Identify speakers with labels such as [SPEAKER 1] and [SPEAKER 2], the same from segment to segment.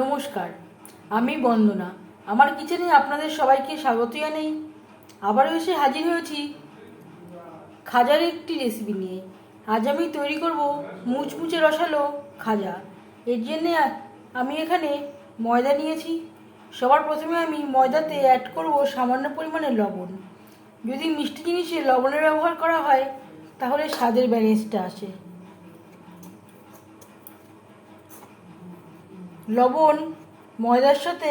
[SPEAKER 1] নমস্কার, আমি বন্দনা। আমার কিচেনে আপনাদের সবাইকে স্বাগত জানাই। আবারও এসে হাজির হয়েছি খাজার একটি রেসিপি নিয়ে। আজ আমি তৈরি করব মুচমুচে রসালো খাজা। এর জন্যে আমি এখানে ময়দা নিয়েছি। সবার প্রথমে আমি ময়দাতে অ্যাড করব সামান্য পরিমাণে লবণ। যদি মিষ্টি জিনিসে লবণের ব্যবহার করা হয়, তাহলে স্বাদের ব্যালেন্সটা আসে। লবণ, ময়দার সাথে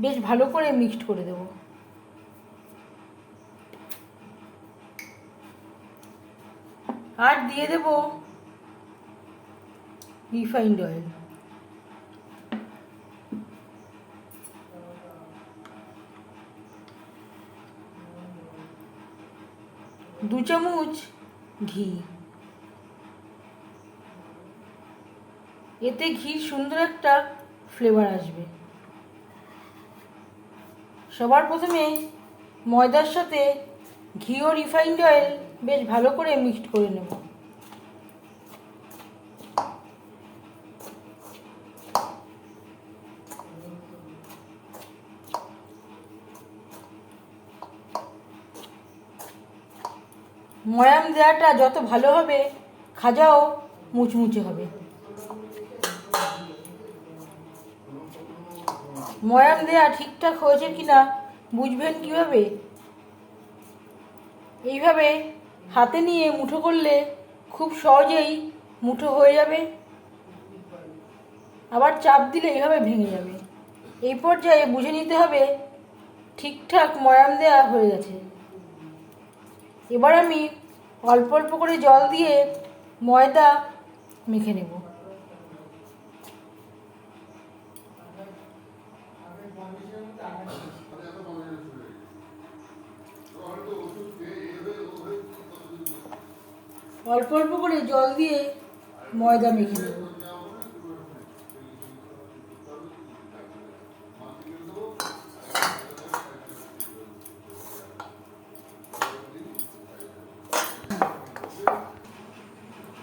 [SPEAKER 1] বেশ ভালো করে মিক্সড করে দেব। আর দিয়ে দেব রিফাইন্ড অয়েল দু চামচ ঘি। এতে ঘির সুন্দর একটা ফ্লেভার আসবে। সবার প্রথমে ময়দার সাথে ঘি ও রিফাইন্ড অয়েল বেশ ভালো করে মিক্সড করে নেব। ময়াম দেওয়াটা যত ভালো হবে, খাজাও মুচমুচে হবে। ময়াম দেয়া ঠিকঠাক হয়েছে কিনা বুঝবেন কীভাবে? এইভাবে হাতে নিয়ে মুঠো করলে খুব সহজেই মুঠো হয়ে যাবে। আবার চাপ দিলে এইভাবে ভেঙে যাবে। এই পর্যায়ে বুঝে নিতে হবে ঠিকঠাক ময়াম দেয়া হয়ে গেছে। এবার আমি অল্প অল্প করে জল দিয়ে ময়দা মেখে নেব অল্প অল্প করে জল দিয়ে ময়দা মেখে নেব।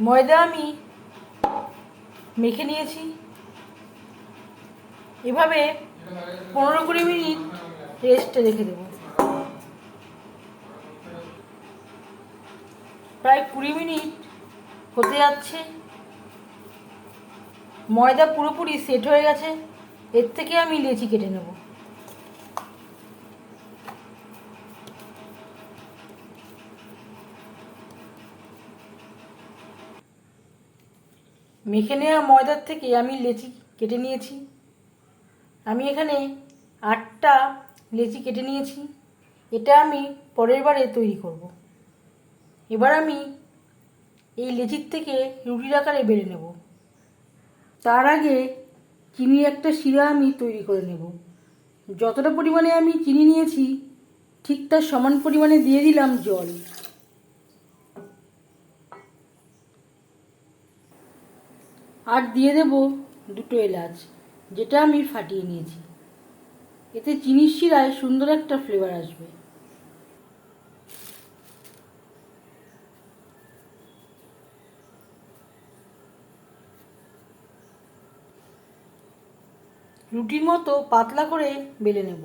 [SPEAKER 1] ময়দা আমি মেখে নিয়েছি। এভাবে পনেরো কুড়ি মিনিট রেস্টে রেখে দেবো। প্রায় কুড়ি মিনিট হতে যাচ্ছে। ময়দা পুরোপুরি সেট হয়ে গেছে। এর থেকে আমি লেচি কেটে নেব। মেখে নেওয়া ময়দার থেকে আমি লেচি কেটে নিয়েছি। আমি এখানে আটটা লেচি কেটে নিয়েছি। এটা আমি পরের বারে তৈরি করব। এবার আমি এই লেচির থেকে রুটির আকারে বেড়ে নেব। তার আগে চিনির একটা শিরা আমি তৈরি করে নেব। যতটা পরিমাণে আমি চিনি নিয়েছি, ঠিক তার সমান পরিমাণে দিয়ে দিলাম জল। আর দিয়ে দেব দুটো এলাচ, যেটা আমি ফাটিয়ে নিয়েছি। এতে চিনির শিরায় সুন্দর একটা ফ্লেভার আসবে। রুটির মতো পাতলা করে বেলে নেব।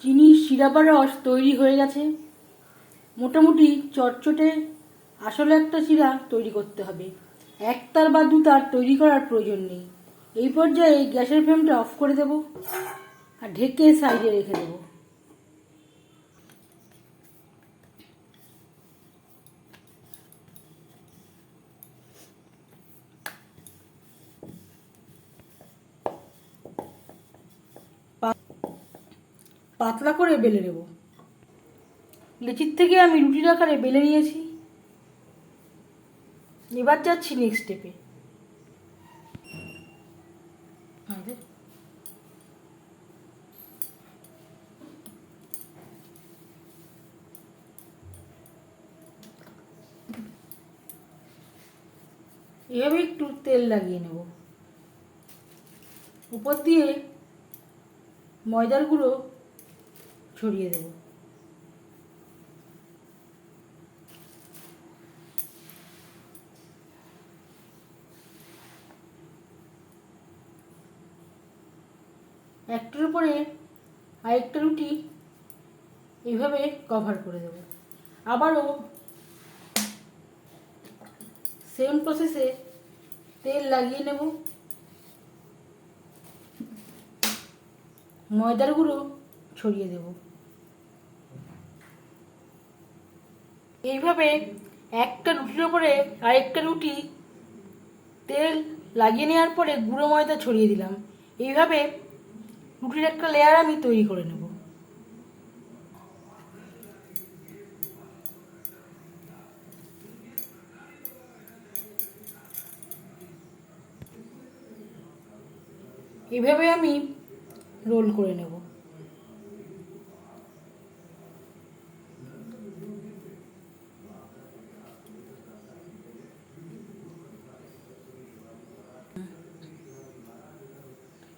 [SPEAKER 1] চিনি শিরাবার রস তৈরি হয়ে গেছে। মোটামুটি চটচটে আসলে একটা শিরা তৈরি করতে হবে। এক তার বা দু তার তৈরি করার প্রয়োজন নেই। এই পর্যায়ে গ্যাসের ফ্লেমটা অফ করে দেব আর ঢেকে সাইডে রেখে দেব। পাতলা করে বেলে নেব। লিচির থেকে আমি রুটির আকারে বেলে নিয়েছি। এবার যাচ্ছি নেক্সট স্টেপে এভাবে একটু তেল লাগিয়ে নেব। উপর দিয়ে ময়দার গুঁড়ো ছড়িয়ে দেব। একটার উপরে আরেকটা রুটি এইভাবে কভার করে দেব। আবারও সেম প্রসেসে তেল লাগিয়ে নেব। ময়দার গুঁড়ো ছড়িয়ে দেব। এইভাবে একটা রুটির ওপরে আরেকটা রুটি তেল লাগিয়ে নেওয়ার পরে গুঁড়ো ময়দা ছড়িয়ে দিলাম। এইভাবে রুটির একটা লেয়ার আমি তৈরি করে নেব। এভাবে আমি রোল করে নেব।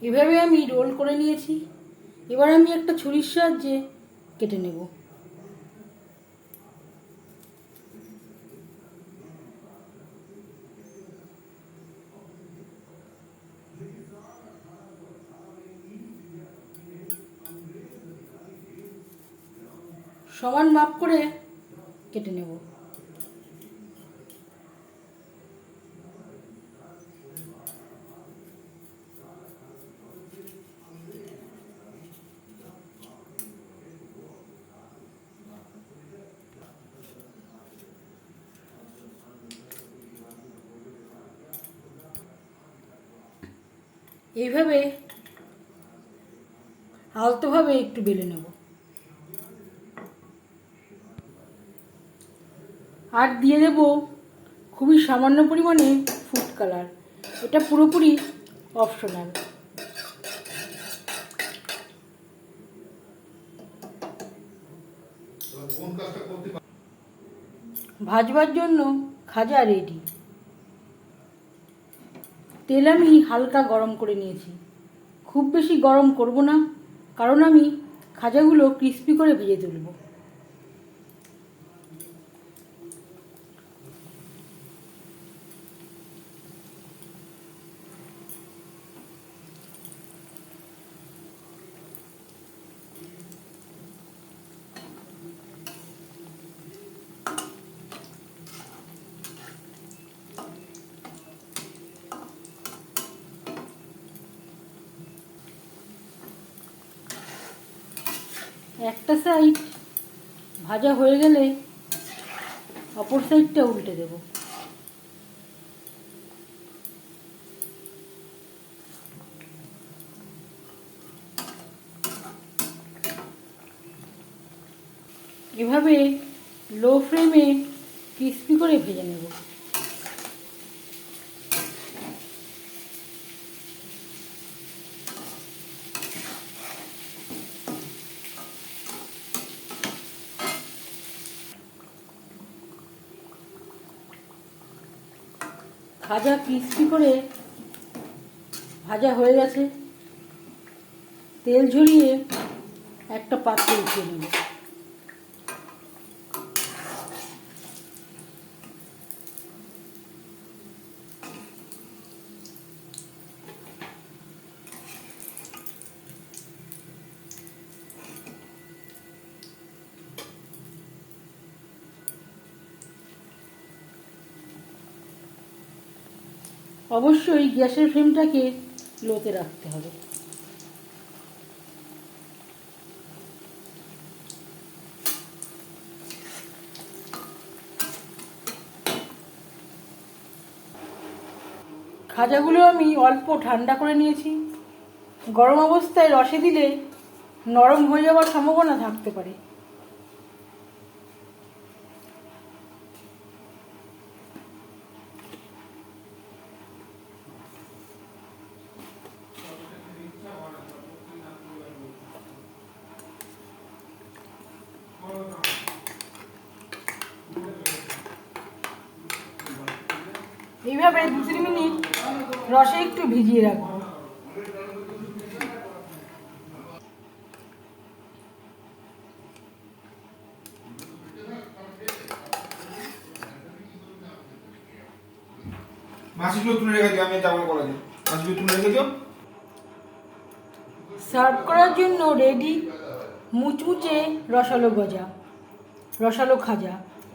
[SPEAKER 1] এভাবে আমি রোল করে নিয়েছি। এবার আমি একটা ছুরির সাহায্যে কেটে নেব। সমান মাপ করে কেটে নেব। এইভাবে আলতোভাবে একটু বেলে নেব। আর দিয়ে দেব খুবই সামান্য পরিমাণে ফুড কালার এটা পুরোপুরি অপশনাল ভাজবার জন্য খাজা রেডি তেল আমি হালকা গরম করে নিয়েছি। খুব বেশি গরম করব না, কারণ আমি খাজাগুলো ক্রিস্পি করে ভেজে তুলব। একটা সাইড ভাজা হয়ে গেলে অপর সাইডটা উল্টে দেব। এভাবে লো ফ্লেমে ক্রিস্পি করে ভেজে নেব। ভাজা ক্রিস্পি করে ভাজা হয়ে গেছে। তেল ঝরিয়ে একটা পাত্রে উঠিয়ে নেব। অবশ্যই গ্যাসের ফ্লেমটাকে লোতে রাখতে হবে। খাজাগুলো আমি অল্প ঠান্ডা করে নিয়েছি। গরম অবস্থায় রসে দিলে নরম হয়ে যাওয়ার সম্ভাবনা থাকতে পারে। এইভাবে দু তিন মিনিট রসে একটু ভিজিয়ে রাখব।
[SPEAKER 2] মাছগুলো তুলে রেখে দিও আমি যাব কলেজে মাছগুলো তুলে রেখে দিও
[SPEAKER 1] সার্ভ করার জন্য রেডি মুচমুচে রসালো গজা রসালো খাজা।